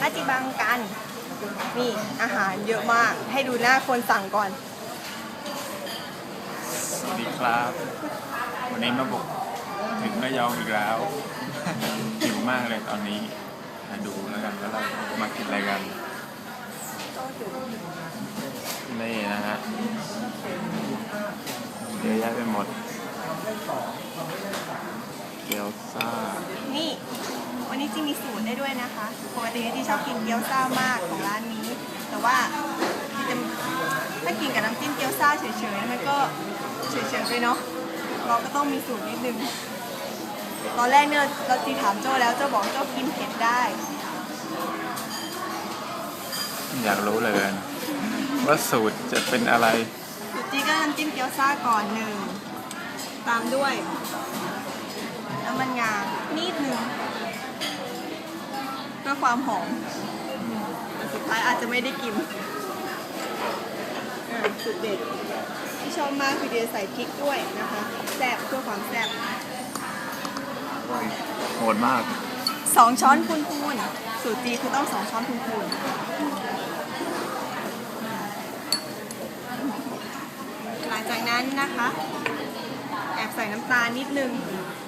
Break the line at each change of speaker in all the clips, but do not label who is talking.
ฮาจิบังกัน นี่อาหารเยอะมาก ให้ดูหน้าคนสั่งก่อน
สวัสดีครับ วันนี้มาบุกถึงระยองอีกแล้ว หิวมากเลยตอนนี้มาดูแล้วกันว่าเรามากินอะไรกัน นี่นะฮะเยอะแยะไปหมด ซ่า
นี่ วันนี้จีมีสูตรได้ด้วยนะคะ ปกติที่ชอบกินเกี๊ยวซ่ามากของร้านนี้ แต่ว่าที่จะถ้ากินกับน้ำจิ้มเกี๊ยวซ่าเฉยๆมันก็เฉยๆไปเนาะ เราก็ต้องมีสูตรนิดนึง ตอนแรกเนี่ยเราเราจีถามโจ้แล้วโจ้บอกโจ้กินเผ็ดได้
อยากรู้เลยว่าสูตรจะเป็นอะไร
สูตรจีก็น้ำจิ้มเกี๊ยวซ่าก่อนหนึ่ง ตามด้วยน้ำ มันงานิดหนึ่งเพื่อความหอมแต่สุดท้ายอาจจะไม่ได้กินอ่าสุดเด็ดที่ชอบมากคือเดียใส่พริกด้วยนะคะแซ่บเพื่อความแซ่บ
โหดมาก
สองช้อนพูนพูนๆสูตรจีคือต้องสองช้อนพูนพูนๆหลังจากนั้นนะคะแอบ ใส่น้ำตาลนิดนึง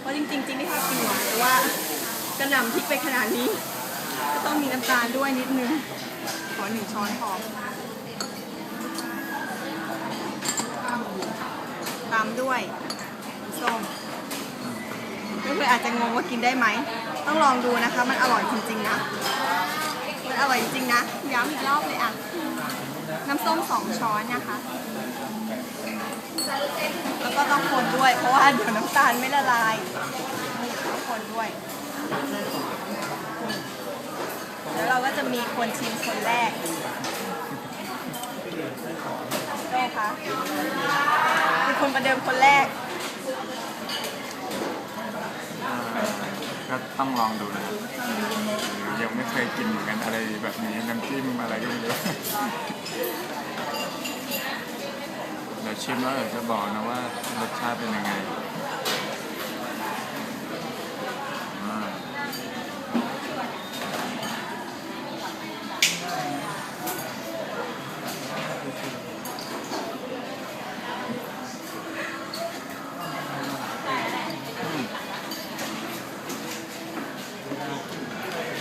เพราะจริงๆจริงไม่ชอบกินหวานแต่ว่ากระหน่ำพริกไปขนาดนี้ ก็ต้องมีน้ำตาลด้วยนิดนึง ขอหนึ่งช้อนพอตามด้วยส้มเพื่อนๆอาจจะงงว่ากินได้ไหม ต้องลองดูนะคะ มันอร่อยจริงๆนะ มันอร่อยจริงๆนะ ย้ำอีกรอบเลยอะ น้ำส้มสองช้อนนะคะ แล้วก็ต้องคนด้วย เพราะว่าเดี๋ยวน้ำตาลไม่ละลายต้องคนด้วย แล้วเราก็จะมีคนชิมคนแรกแม่คะเป็นคนประเดิมคนแรก
ก็ต้องลองดูนะครับยังไม่เคยกินเหมือนกันอะไรแบบนี้น้ำจิ้มอะไรก็ไม่รู้เดี๋ยวชิมแล้วเดี๋ยวจะบอกนะว่ารสชาติเป็นยังไง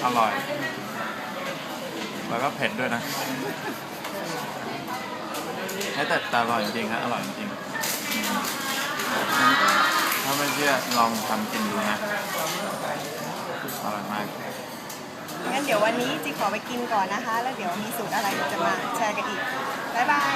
อร่อย แล้วก็เผ็ดด้วยนะแต่แต่อร่อยจริงๆฮะอร่อยจริง ถ้าไม่เชื่อลองทำกินดูนะ อร่อยมาก
งั้นเดี๋ยววันนี้จีขอไปกินก่อนนะคะ แล้วเดี๋ยวมีสูตรอะไรเดี๋ยวจะมาแชร์กันอีก บ๊ายบาย